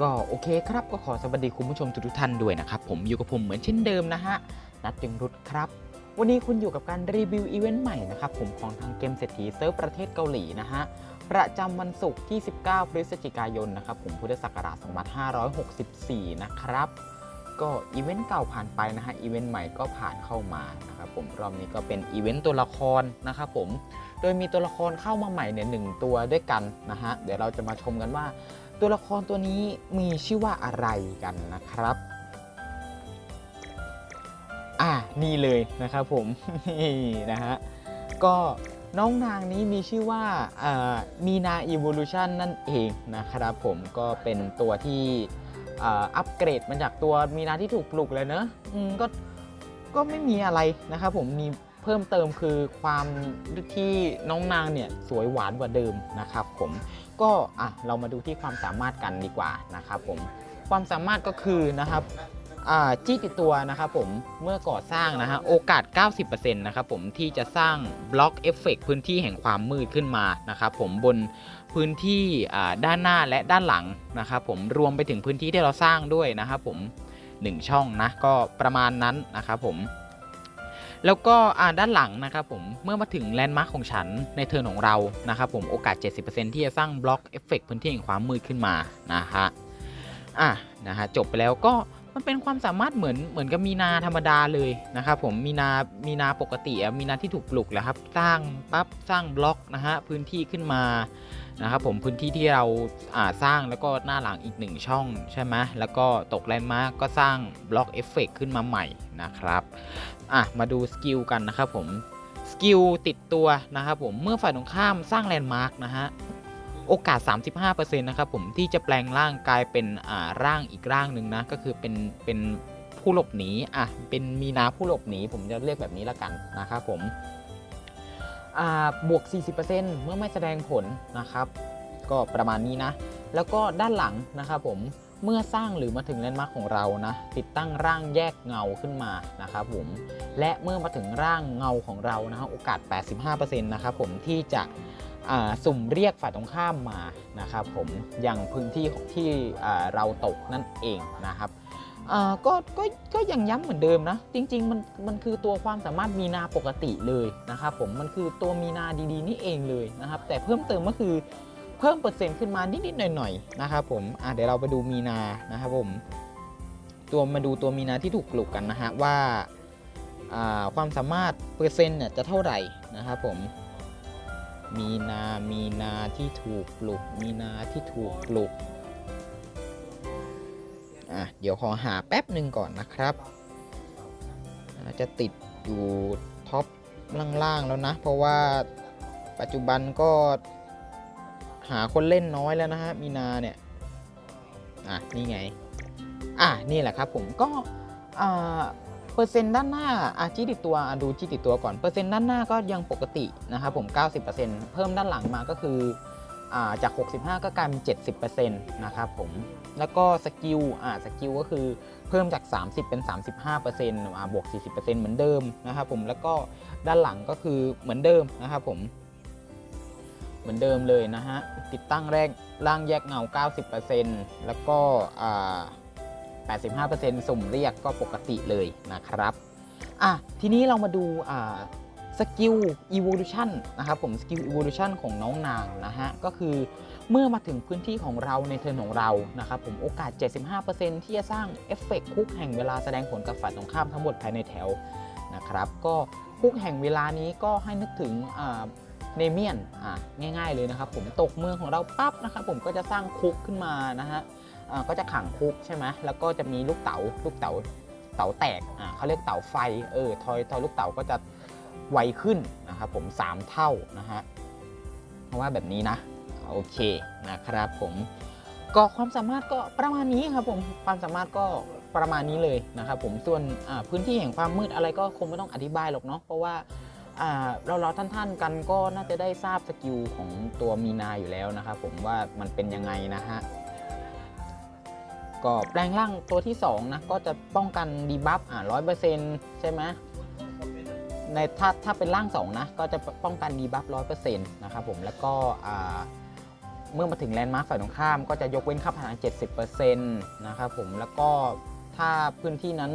ก็โอเคครับก็ขอสวัสดีคุณผู้ชมทุกท่านด้วยนะครับ ผมอยู่กับผมเหมือนเช่นเดิมนะฮะนัดจึงรุดครับ วันนี้คุณอยู่กับการรีวิวอีเวนต์ใหม่นะครับผมของทางเกมเศรษฐีเซิร์ฟประเทศเกาหลีนะฮะประจำวันศุกร์ที่ 19 พฤศจิกายนนะครับผมพุทธศักราช2564 นะครับ ก็อีเวนต์เก่าผ่านไปนะฮะอีเวนต์ใหม่ก็ผ่านเข้ามานะครับผมรอบนี้ก็เป็นอีเวนต์ตัวละครนะครับผมโดยมีตัวละครเข้ามาใหม่เนี่ยหนึ่งตัวด้วยกันนะฮะเดี๋ยวเราจะมาชมกันว่า ตัวละครตัวนี้มีชื่อว่าอะไรกันนะครับอ่านี่เลยนะครับผมนี่นะฮะก็น้องนางนี้มีชื่อว่าอ่ามีนาอีว l u ชันนั่นเองนะครับผมก็เป็นตัวที่ อ่าอัปเกรดมาจากตัวมีนาที่ถูกปลุกเลยเนอะอืมก็ก็ไม่มีอะไรนะครับผมมีเพิ่มเติมคือความที่น้องนางเนี่ยสวยหวานกว่าเดิมนะครับผมก็อะเรามาดูที่ความสามารถกันดีกว่านะครับผมความสามารถก็คือนะครับอ่าจี้ติดตัวนะครับผมเมื่อก่อสร้างนะฮะโอกาส 90%นะครับผมที่จะสร้างบล็อกเอฟเฟกพื้นที่แห่งความมืดขึ้นมานะครับผมบน พื้นที่ด้านหน้าและด้านหลังนะครับผมรวมไปถึงพื้นที่ที่เราสร้างด้วยนะครับผม 1 ช่องนะก็ประมาณนั้นนะครับผมแล้วก็ด้านหลังนะครับผมเมื่อมาถึงแลนด์มาร์คของฉันในเทิร์นของเรานะครับผมโอกาส 70%ที่จะสร้างบล็อกเอฟเฟกพื้นที่แห่งความมืดขึ้นมานะฮะอะนะฮะจบไปแล้วก็ มันเป็นความสามารถเหมือนเหมือนกับมีนาธรรมดาเลยนะครับผมมีนามีนาปกติมีนาที่ถูกปลุกแหล้วครับ สร้างปั๊บสร้างบล็อกนะฮะพื้นที่ขึ้นมานะครับผมพื้นที่ที่เราอ่าสร้างแล้วก็หน้าหลังอีกหนึ่งช่องใช่ไหมแล้วก็ตกแลนด์มาร์กก็สร้างบล็อกเอฟเฟกขึ้นมาใหม่นะครับอะมาดูสกิลกันนะครับผมสกิลติดตัวนะครับผมเมื่อฝ่ายตรงข้ามสร้างแลนด์มาร์กนะฮะ โอกาส 35%นะครับผมที่จะแปลงร่างกลายเป็นอ่าร่างอีกร่างหนึ่งนะก็คือเป็นเป็นผู้หลบหนีอะเป็นมีนาผู้หลบหนีผมจะเรียกแบบนี้ละกันนะครับผมอ่าบวก 40%เมื่อไม่แสดงผลนะครับ ก็ประมาณนี้นะ แล้วก็ด้านหลังนะครับผมเมื่อสร้างหรือมาถึงแลนด์มาร์คของเรานะ ติดตั้งร่างแยกเงาขึ้นมานะครับผมและเมื่อมาถึงร่างเงาของเรานะฮะโอกาส 85%นะครับผมที่จะ สุ่มเรียกฝ่ายตรงข้ามมานะครับผมอย่างพื้นที่ที่เราตกนั่นเองนะครับก็ก็ก็ยังย้ำเหมือนเดิมนะ จริง ๆ มันมันคือตัวความสามารถมีนาปกติเลยนะครับผมมันคือตัวมีนาดีๆ นี่เองเลยนะครับ แต่เพิ่มเติมก็คือเพิ่มเปอร์เซ็นต์ขึ้นมานิดๆหน่อยๆนะครับผมเดี๋ยวเราไปดูมีนานะครับผมตัวมาดูตัวมีนาที่ถูกปลุกกันนะฮะว่าอ่าความสามารถเปอร์เซ็นต์เนี่ยจะเท่าไหร่นะครับผม มีนามีนาที่ถูกปลุก มีนาที่ถูกปลุก อะ เดี๋ยวขอหาแป๊บหนึ่งก่อนนะครับ จะติดอยู่ท็อปล่างๆแล้วนะ เพราะว่าปัจจุบันก็หาคนเล่นน้อยแล้วนะฮะ มีนาเนี่ย อะ นี่ไง อะ นี่แหละครับผมก็อ่า เปอร์เซ็นต์ด้านหน้าอะจี้ติดตัวดูจี้ติดตัวก่อนเปอร์เซ็นต์ด้านหน้าก็ยังปกตินะครับผม 90%เพิ่มด้านหลังมาก็คืออาจาก 65 ก็กลายเป็น 70%นะครับผม แล้วก็สกิลอ่าสกิลก็คือเพิ่มจาก 30 เป็น 35%อ่าบวก 40%เหมือนเดิมนะครับผม แล้วก็ด้านหลังก็คือเหมือนเดิมนะครับผม เหมือนเดิมเลยนะฮะ ติดตั้งแรกร่างแยกเงา 90%แล้วก็อ่า 85%สุ่มเรียกก็ปกติเลยนะครับอะทีนี้เรามาดูอ่าสกิล evolution นะครับผมสกิล evolution ของน้องนางนะฮะก็คือเมื่อมาถึงพื้นที่ของเราในเทิร์นของเรานะครับผมโอกาส 75%ที่จะสร้างเอฟเฟกต์คุกแห่งเวลาแสดงผลกับฝ่ายตรงข้ามทั้งหมดภายในแถวนะครับก็คุกแห่งเวลานี้ก็ให้นึกถึงเนเมียนง่ายๆเลยนะครับผมตกเมืองของเราปั๊บนะครับผมก็จะสร้างคุกขึ้นมานะฮะ ก็จะขังคุกใช่ไหมแล้วก็จะมีลูกเต๋าลูกเต๋าเต๋าแตกอ่าเขาเรียกเต๋าไฟเออทอยทอยลูกเต๋าก็จะไวขึ้นนะครับผม 3 เท่านะฮะเพราะว่าแบบนี้นะโอเคนะครับผมก็ความสามารถก็ประมาณนี้ครับผมความสามารถก็ประมาณนี้เลยนะครับผมส่วนพื้นที่แห่งความมืดอะไรก็คงไม่ต้องอธิบายหรอกเนาะเพราะว่าอ่าเราเราท่านๆกันก็น่าจะได้ทราบสกิลของตัวมีนาอยู่แล้วนะครับผมว่ามันเป็นยังไงนะฮะ ก็แปลงร่างตัวที่ 2 นะ ก็จะป้องกันดีบัฟอ่าร้อยเปอร์เซ็นต์ใช่ไหมในถ้าถ้าเป็นร่าง 2 นะ ก็จะป้องกันดีบัฟร้อยเปอร์เซ็นต์นะครับผมแล้วก็อ่าเมื่อมาถึงแลนด์มาร์คฝ่ายตรงข้ามก็จะยกเว้นค่าผ่านทาง70%นะครับผมแล้วก็ถ้าพื้นที่นั้น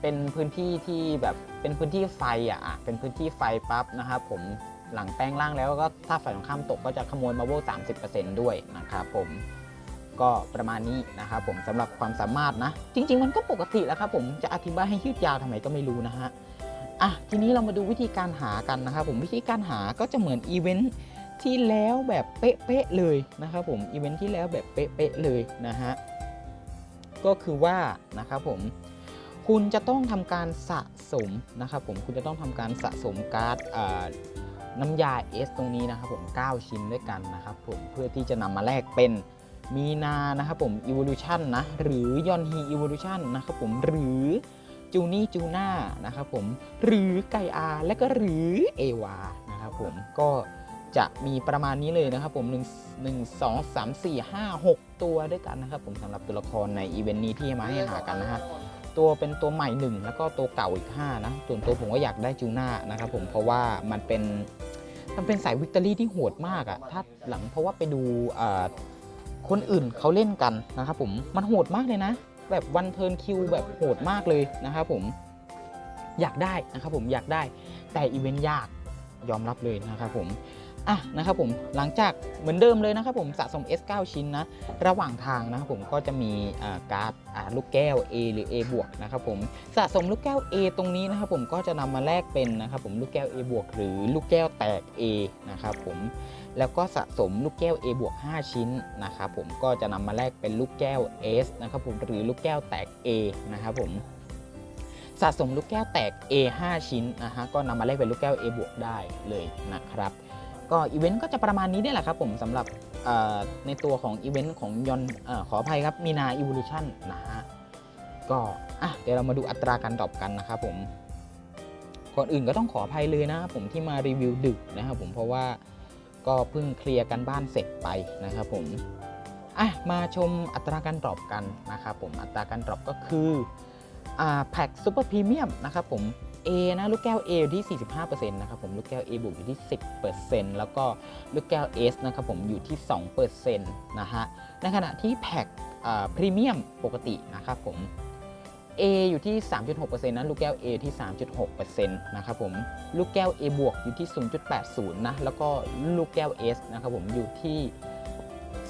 เป็นพื้นที่ที่แบบเป็นพื้นที่ไฟอะเป็นพื้นที่ไฟปั๊บนะครับผมหลังแปลงร่างแล้วก็ถ้าฝ่ายตรงข้ามตกก็จะขโมยมาโวล30%ด้วยนะครับผม ก็ประมาณนี้นะครับผมสำหรับความสามารถนะ จริง ๆ มันก็ปกติแล้วครับผมจะอธิบายให้ยืดยาวทำไมก็ไม่รู้นะฮะอะทีนี้เรามาดูวิธีการหากันนะครับผมวิธีการหาก็จะเหมือนอีเวนต์ที่แล้วแบบเป๊ะๆเลยนะครับผมอีเวนต์ที่แล้วแบบเป๊ะๆเลยนะฮะก็คือว่านะครับผมคุณจะต้องทำการสะสมนะครับผมคุณจะต้องทำการสะสมการ์ดน้ำยา S ตรงนี้นะครับผม 9 ชิ้นด้วยกันนะครับผมเพื่อที่จะนำมาแลกเป็น มีนานะครับผม Evolution นะ หรือยอนฮี Evolution นะครับผม หรือจูนี่จูน่านะครับผม หรือไกอาและก็หรือเอวานะครับผม ก็จะมีประมาณนี้เลยนะครับผม 1 1 2 3 4 5 6 ตัวด้วยกันนะครับผมสำหรับตัวละครในอีเวนต์นี้ที่มาให้หากันนะฮะตัวเป็นตัวใหม่หนึ่งแล้วก็ตัวเก่าอีก 5 นะส่วนตัวผมก็อยากได้จูน่านะครับผมเพราะว่ามันเป็นมันเป็นสายวิกตอรี่ที่โหดมากอะถ้าหลังเพราะว่าไปดูอ่ คนอื่นเขาเล่นกันนะครับผมมันโหดมากเลยนะ แบบวันเทิร์นคิวแบบโหดมากเลยนะครับผมอยากได้นะครับผมอยากได้แต่อีเวนต์ยากยอมรับเลยนะครับผมอะนะครับผมหลังจากเหมือนเดิมเลยนะครับผมสะสม S9 ชิ้นนะ ระหว่างทางนะครับผมก็จะมีการ์ดลูกแก้ว A หรือ A บวกนะครับผมสะสมลูกแก้ว A ตรงนี้นะครับผมก็จะนำมาแลกเป็นนะครับผมลูกแก้ว A บวกหรือลูกแก้วแตก A นะครับผม แล้วก็สะสมลูกแก้ว A บวก5ชิ้นนะครับผมก็จะนำมาแลกเป็นลูกแก้ว S นะครับผมหรือลูกแก้วแตก A นะครับผมสะสมลูกแก้วแตก A 5 ชิ้นนะฮะก็นำมาแลกเป็นลูกแก้ว A บวกได้เลยนะครับ ก็อีเวนต์ก็จะประมาณนี้นี่แหละครับผมสำหรับในตัวของอีเวนต์ของยอนอขออภัยครับมีนาอี o l u t i o n นะฮะก็อะเดี๋ยวเรามาดูอัตราการดรอปกันนะครับผมก่อนอื่นก็ต้องขออภัยเลยนะผมที่มารีวิวดึกนะครับผมเพราะว่า ก็เพิ่งเคลียร์กันบ้านเสร็จไปนะครับผมอะมาชมอัตราการดรอปกันนะครับผมอัตราการดรอปก็คืออ่าแพ็กซูเปอร์พรีเมียมนะครับผม A นะลูกแก้ว A อยู่ที่ 45%นะครับผมลูกแก้ว A บวกอยู่ที่ 10%แล้วก็ลูกแก้ว S นะครับผมอยู่ที่ 2%นะฮะในขณะที่แพ็คพรีเมียมปกตินะครับผม A อยู่ที่ 3.6%นะลูกแก้ว A ที่ 3.6%นะครับผมลูกแก้ว A บวกอยู่ที่ 0.80 นะ แล้วก็ลูกแก้ว S นะครับผมอยู่ที่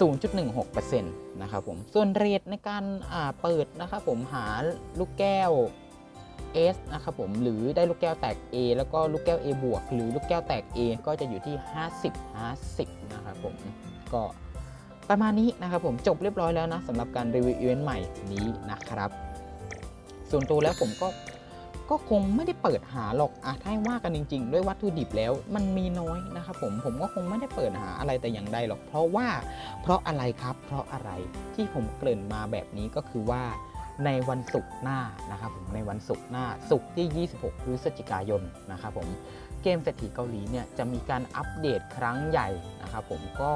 0.16%นะครับผมส่วนเรทในการเปิดนะครับผมหาลูกแก้ว S นะครับผมหรือได้ลูกแก้วแตก A แล้วก็ลูกแก้ว A บวกหรือลูกแก้วแตก A ก็จะอยู่ที่ 50 50 นะครับผมก็ประมาณนี้นะครับผมจบเรียบร้อยแล้วนะสำหรับการรีวิวอีเวนต์ใหม่นี้นะครับ ส่วนตัวแล้วผมก็ก็คงไม่ได้เปิดหาหรอกอะถ้าว่ากันจริง ๆ ด้วยวัตถุดิบแล้วมันมีน้อยนะครับผมผมก็คงไม่ได้เปิดหาอะไรแต่อย่างใดหรอก เพราะว่าเพราะอะไรครับ เพราะอะไรที่ผมเกริ่นมาแบบนี้ก็คือว่าในวันศุกร์หน้านะครับผมในวันศุกร์หน้าศุกร์ที่ 26 พฤศจิกายนนะครับผม เกมเศรษฐีเกาหลีเนี่ยจะมีการอัปเดตครั้งใหญ่นะครับผมก็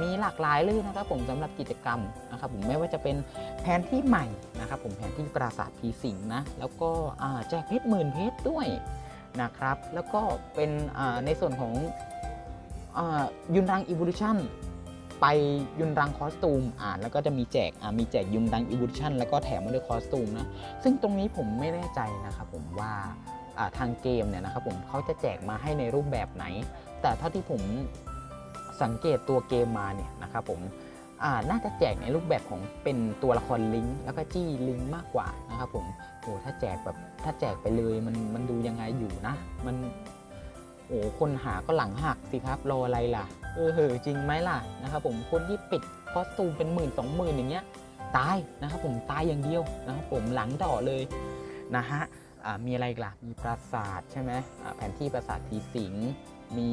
มีหลากหลายเลยนะครับผมสำหรับกิจกรรมนะครับผมไม่ว่าจะเป็นแผนที่ใหม่นะครับผมแผนที่ปราสาทผีสิงนะแล้วก็แจกเพชรหมื่นเพชรด้วยนะครับแล้วก็เป็นในส่วนของอยุนรังอี o l u t i o n ไปยุนรังคอสตูมอ่านแล้วก็จะมีแจกมีแจกยุนรังอี o l u t i o n แล้วก็แถมมาด้วยคอสตูมนะซึ่งตรงนี้ผมไม่แน่ใจนะครับผมว่า ทางเกมเนี่ยนะครับผมเขาจะแจกมาให้ในรูปแบบไหน แต่เท่าที่ผมสังเกตตัวเกมมาเนี่ยนะครับผมน่าจะแจกในรูปแบบของเป็นตัวละครลิงก์แล้วก็จี้ลิงก์มากกว่านะครับผมโอ้ถ้าแจกแบบถ้าแจกไปเลยมันมันดูยังไงอยู่นะ มันโอ้คนหาก็หลังหักสิครับรออะไรล่ะ เออเหอจริงไหมล่ะนะครับผมคนที่ปิดคอสตูมเป็นหมื่นสองหมื่นอย่างเงี้ยตายนะครับผมตายอย่างเดียวนะครับผมหลังต่อเลยนะฮะ มีอะไรกล่ะ มีปราสาทใช่ไหมแผนที่ปราสาทผีสิง มี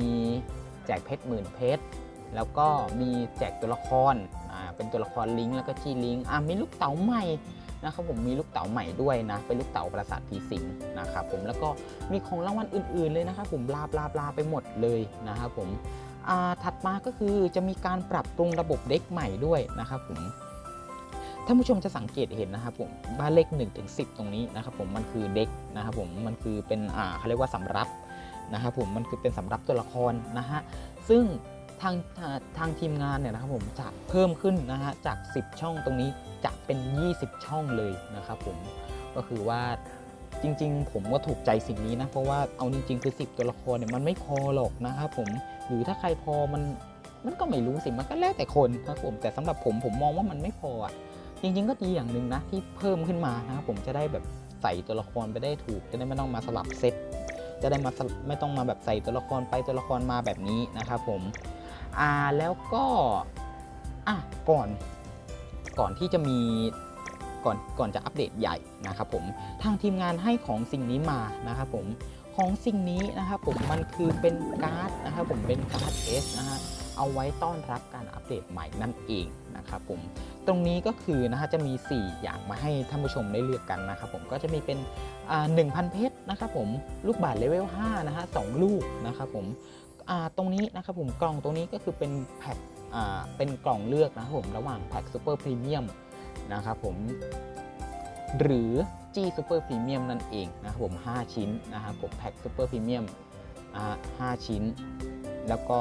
แจกเพชรหมื่นเพชร แล้วก็มีแจกตัวละคร เป็นตัวละครลิงก์แล้วก็ชีลิงก์มีลูกเต๋าใหม่นะครับผมมีลูกเต๋าใหม่ด้วยนะ เป็นลูกเต๋าปราสาทผีสิงนะครับผม แล้วก็มีของรางวัลอื่นๆเลยนะครับผมลาบลาบลาไปหมดเลยนะครับผมถัดมาก็คือจะมีการปรับปรุงระบบเด็กใหม่ด้วยนะครับผม ท่านผู้ชมจะสังเกตเห็นนะครับผมบ้านเลข1ถึง10 ตรงนี้นะครับผมมันคือเด็กนะครับผมมันคือเป็นอ่าเขาเรียกว่าสำรับนะครับผมมันคือเป็นสำรับตัวละครนะฮะซึ่งทางทางทีมงานเนี่ยนะครับผมจะเพิ่มขึ้นนะฮะจาก 10 ช่องตรงนี้จะเป็น 20 ช่องเลยนะครับผมก็คือว่าจริง ๆ ผมก็ถูกใจสิ่งนี้นะเพราะว่าเอาจริง ๆ คือ 10 ตัวละครเนี่ยมันไม่พอหรอกนะครับผมหรือถ้าใครพอมันมันก็ไม่รู้สิมันก็แล้วแต่คนนะครับผมแต่สำหรับผมผมมองว่ามันไม่พออะ จริง ๆ ก็ดีอย่างหนึ่งนะที่เพิ่มขึ้นมานะครับผมจะได้แบบใส่ตัวละครไปได้ถูก จะได้ไม่ต้องมาสลับเซตจะได้มาไม่ต้องมาแบบใส่ตัวละครไปตัวละครมาแบบนี้นะครับผมอ่าแล้วก็อะก่อนก่อนที่จะมีก่อนก่อนจะอัปเดตใหญ่นะครับผมทางทีมงานให้ของสิ่งนี้มานะครับผมของสิ่งนี้นะครับผมมันคือเป็นการ์ดนะครับผมเป็นการ์ด S นะฮะเอาไว้ต้อนรับการอัปเดตใหม่นั่นเอง นะครับผมตรงนี้ก็คือนะฮะจะมี 4 อย่างมาให้ท่านผู้ชมได้เลือกกันนะครับผมก็จะมีเป็นอ่า1,000เพชรนะครับผมลูกบาศก์เลเวล5นะฮะสองลูกนะครับผมตรงนี้นะครับผมกล่องตรงนี้ก็คือเป็นแพ็คเป็นกล่องเลือกนะครับผมระหว่างแพ็คซูเปอร์พรีเมียมนะครับผมหรือ G Super Premium นั่นเองนะครับผม 5 ชิ้นนะครับผมแพ็คซูเปอร์พรีเมียมอ่า5ชิ้น แล้วก็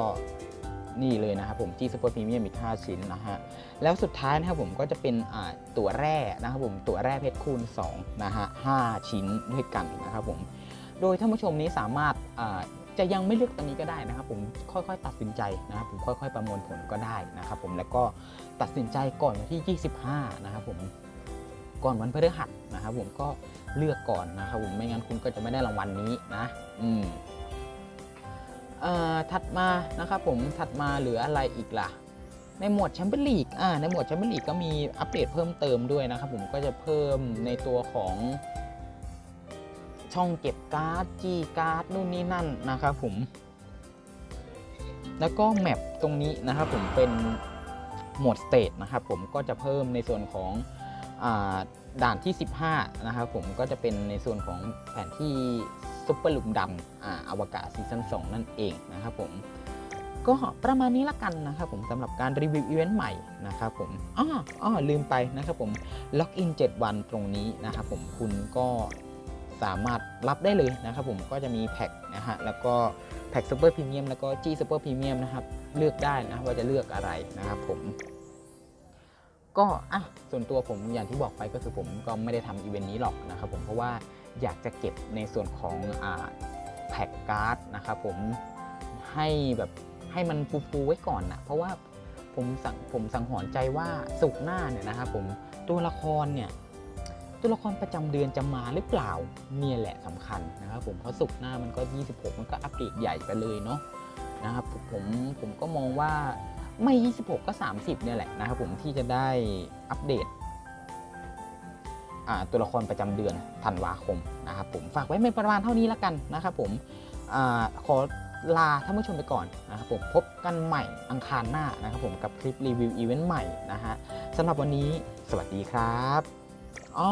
นี่เลยนะครับผม G Super Premium อีก5ชิ้นนะฮะแล้วสุดท้ายนะครับผมก็จะเป็นตัวแร่นะครับผมตัวแร่เพชรคูณ2นะฮะ5ชิ้นด้วยกันนะครับผมโดยท่านผู้ชมนี้สามารถจะยังไม่เลือกตรงนี้ก็ได้นะครับ ผมค่อยๆ ตัดสินใจนะครับผมค่อยๆ ประมวลผลก็ได้นะครับผมแล้วก็ตัดสินใจก่อนวันที่ 25 นะครับผมก่อนวันพฤหัสนะครับผมก็เลือกก่อนนะครับผมไม่งั้นคุณก็จะไม่ได้รางวัลนี้นะ อืม ถัดมานะครับผมถัดมาเหลืออะไรอีกล่ะ ในหมวดแชมเปี้ยนลีกอ่าในหมวดแชมเปี้ยนลีกก็มีอัปเดตเพิ่มเติมด้วยนะครับผมก็จะเพิ่มในตัวของช่องเก็บการ์ดจีการ์ดนู่นนี่นั่นนะครับผม แล้วก็แมปตรงนี้นะครับผมเป็นโหมดสเตทนะครับผมก็จะเพิ่มในส่วนของอด่านที่ 15 นะครับผมก็จะเป็นในส่วนของแผนที่ ซุปเปอร์ลุมดำอาอวกาศซีซั่น2นั่นเองนะครับผมก็ประมาณนี้ละกันนะครับผมสำหรับการรีวิวอีเวนต์ใหม่นะครับผมอ้ออ้อลืมไปนะครับผมล็อกอิน 7 วันตรงนี้นะครับผมคุณก็สามารถรับได้เลยนะครับผมก็จะมีแพ็คนะฮะแล้วก็แพ็คซูเปอร์พรีเมียมแล้วก็จีซูเปอร์พรีเมียมนะครับเลือกได้นะว่าจะเลือกอะไรนะครับผมก็อะส่วนตัวผมอย่างที่บอกไปก็คือผมก็ไม่ได้ทำอีเวนต์นี้หรอกนะครับผมเพราะว่า อยากจะเก็บในส่วนของอแพ็คการ์ดนะครับผมให้แบบให้มันฟูๆไว้ก่อนนะเพราะว่าผมสังผมสังหรณ์ใจว่าสุกหน้าเนี่ยนะครับผมตัวละครเนี่ยตัวละครประจำเดือนจะมาหรือเปล่าเนี่ยแหละสำคัญนะครับผมเพราะสุกหน้ามันก็ 26 มันก็อัปเดตใหญ่ไปเลยเนาะนะครับผมผมก็มองว่าไม่ 26 ก็ 30เนี่ยแหละนะครับผมที่จะได้อัปเดต ตัวละครประจำเดือนธันวาคมนะครับผมฝากไว้เป็นประมาณเท่านี้แล้วกันนะครับผมอขอลาท่านผู้ชมไปก่อนนะครับผมพบกันใหม่อังคารหน้านะครับผมกับคลิปรีวิวอีเวนต์ใหม่นะฮะสำหรับวันนี้สวัสดีครับอ๋อ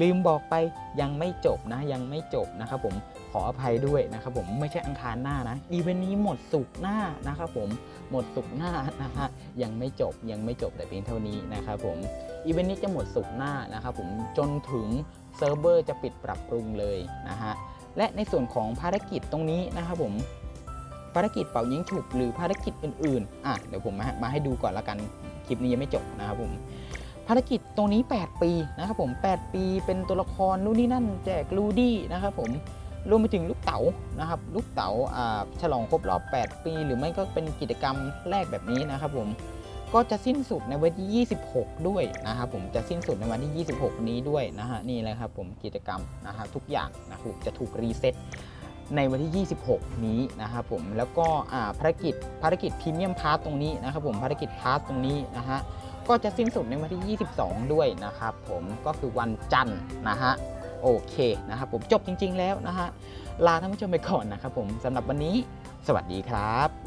ลืมบอกไปยังไม่จบนะยังไม่จบนะครับผมขออภัยด้วยนะครับผมไม่ใช่อังคารหน้านะอีเวนต์นี้หมดสุกหน้านะครับผมหมดสุกหน้านะฮะยังไม่จบยังไม่จบแต่เพียงเท่านี้นะครับผม อีเวนต์นี้จะหมดสุกหน้านะครับผมจนถึงเซิร์ฟเวอร์จะปิดปรับปรุงเลยนะฮะและในส่วนของภารกิจตรงนี้นะครับผมภารกิจเป่ายิงฉุบหรือภารกิจอื่นๆอะเดี๋ยวผมมามาให้ดูก่อนละกันคลิปนี้ยังไม่จบนะครับผมภารกิจตรงนี้ 8 ปีนะครับผม 8 ปีเป็นตัวละครนู่นนี่นั่นแจกลูดี้นะครับผมรวมไปถึงลูกเต๋านะครับลูกเต๋าอ่าฉลองครบรอบ 8 ปี หรือไม่ก็เป็นกิจกรรมแรกแบบนี้นะครับผม ก็จะสิ้นสุดในวันที่ 26 ด้วยนะครับผมจะสิ้นสุดในวันที่ 26 นี้ด้วยนะฮะนี่แหละครับผมกิจกรรมนะฮะทุกอย่างนะครับจะถูกรีเซ็ตในวันที่ 26 นี้นะครับผมแล้วก็อ่าภารกิจภารกิจพรีเมียมพาร์ตตรงนี้นะครับผมภารกิจพาร์ตตรงนี้นะฮะก็จะสิ้นสุดในวันที่ 22 ด้วยนะครับผมก็คือวันจันทร์นะฮะโอเคนะครับผมจบจริง ๆ แล้วนะฮะลาท่านผู้ชมไปก่อนนะครับผมสำหรับวันนี้ สวัสดีครับ